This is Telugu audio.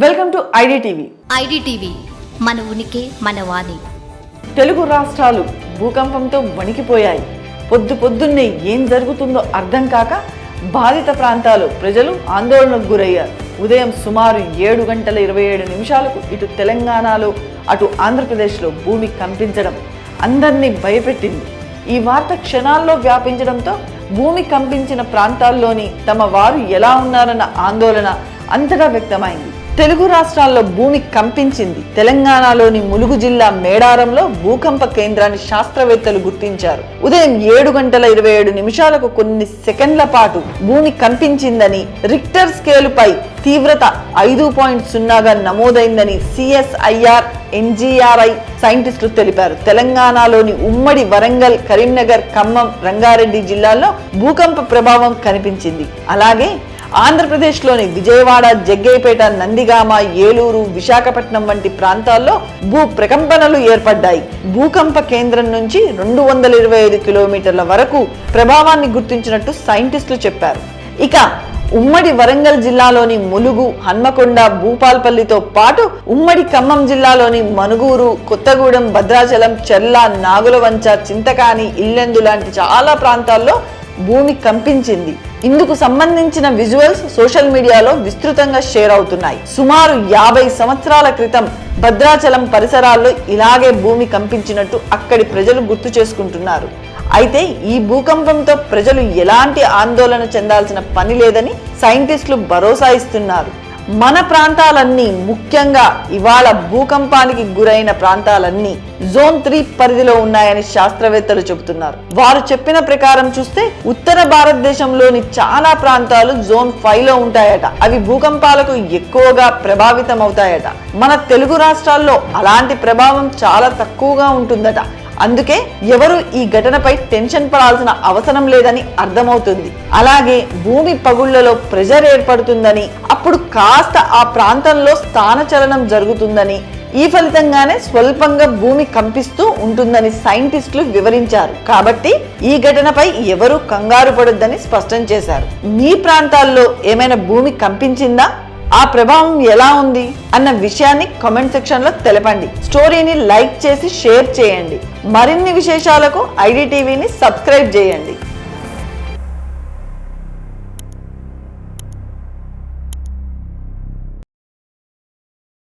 Welcome to IDTV. ఐడిటీవీ మన ఉనికి మన వాణి. తెలుగు రాష్ట్రాలు భూకంపంతో వణికిపోయాయి. పొద్దు పొద్దున్నే ఏం జరుగుతుందో అర్థం కాక బాధిత ప్రాంతాలు ప్రజలు ఆందోళనకు గురయ్యారు. ఉదయం సుమారు ఏడు గంటల ఇరవై ఏడు నిమిషాలకు ఇటు తెలంగాణలో అటు ఆంధ్రప్రదేశ్లో భూమి కంపించడం అందరినీ భయపెట్టింది. ఈ వార్త క్షణాల్లో వ్యాపించడంతో భూమి కంపించిన ప్రాంతాల్లోని తమ వారు ఎలా ఉన్నారన్న ఆందోళన అంతటా వ్యక్తమైంది. తెలుగు రాష్ట్రాల్లో భూమి కంపించింది. తెలంగాణలోని ములుగు జిల్లా మేడారంలో భూకంప కేంద్రాన్ని శాస్త్రవేత్తలు గుర్తించారు. ఉదయం ఏడు గంటల ఇరవై ఏడు నిమిషాలకు కొన్ని సెకండ్ల పాటు భూమి కంపించిందని రిక్టర్ స్కేలుపై తీవ్రత ఐదు పాయింట్ సున్నాగా నమోదైందని సిఎస్ఐఆర్ ఎన్జిఆర్ఐ సైంటిస్టులు తెలిపారు. తెలంగాణలోని ఉమ్మడి వరంగల్ కరీంనగర్ ఖమ్మం రంగారెడ్డి జిల్లాల్లో భూకంప ప్రభావం కనిపించింది. అలాగే ఆంధ్రప్రదేశ్లోని విజయవాడ జగ్గైపేట నందిగామ ఏలూరు విశాఖపట్నం వంటి ప్రాంతాల్లో భూ ప్రకంపనలు ఏర్పడ్డాయి. భూకంప కేంద్రం నుంచి రెండు వందల ఇరవై ఐదు కిలోమీటర్ల వరకు ప్రభావాన్ని గుర్తించినట్టు సైంటిస్టులు చెప్పారు. ఇక ఉమ్మడి వరంగల్ జిల్లాలోని ములుగు హన్మకొండ భూపాల్పల్లితో పాటు ఉమ్మడి ఖమ్మం జిల్లాలోని మనుగూరు కొత్తగూడెం భద్రాచలం చెర్ల నాగులవంచ చింతకాని ఇల్లెందు లాంటి చాలా ప్రాంతాల్లో భూమి కంపించింది. ఇందుకు సంబంధించిన విజువల్స్ సోషల్ మీడియాలో విస్తృతంగా షేర్ అవుతున్నాయి. సుమారు యాభై సంవత్సరాల క్రితం భద్రాచలం పరిసరాల్లో ఇలాగే భూమి కంపించినట్టు అక్కడి ప్రజలు గుర్తు చేసుకుంటున్నారు. అయితే ఈ భూకంపంతో ప్రజలు ఎలాంటి ఆందోళన చెందాల్సిన పని లేదని సైంటిస్టులు భరోసా ఇస్తున్నారు. మన ప్రాంతాలన్నీ ముఖ్యంగా ఇవాళ భూకంపానికి గురైన ప్రాంతాలన్నీ జోన్ త్రీ పరిధిలో ఉన్నాయని శాస్త్రవేత్తలు చెబుతున్నారు. వారు చెప్పిన ప్రకారం చూస్తే ఉత్తర భారతదేశంలోని చాలా ప్రాంతాలు జోన్ ఫైవ్లో ఉంటాయట. అవి భూకంపాలకు ఎక్కువగా ప్రభావితం అవుతాయట మన తెలుగు రాష్ట్రాల్లో అలాంటి ప్రభావం చాలా తక్కువగా ఉంటుందట. అందుకే ఎవరు ఈ ఘటనపై టెన్షన్ పడాల్సిన అవసరం లేదని అర్థమవుతుంది. అలాగే భూమి పగుళ్ళలో ప్రెజర్ ఏర్పడుతుందని అప్పుడు కాస్త ఆ ప్రాంతంలో స్థానచలనం జరుగుతుందని ఈ ఫలితంగానే స్వల్పంగా భూమి కంపిస్తూ ఉంటుందని సైంటిస్టులు వివరించారు. కాబట్టి ఈ ఘటనపై ఎవరు కంగారు పడొద్దని స్పష్టం చేశారు. మీ ప్రాంతాల్లో ఏమైనా భూమి కంపించిందా? ఆ ప్రభావం ఎలా ఉంది అన్న విషయాన్ని కామెంట్ సెక్షన్లో తెలపండి. స్టోరీని లైక్ చేసి షేర్ చేయండి. మరిన్ని విశేషాలకు ఐడి టీవీని సబ్స్క్రైబ్ చేయండి.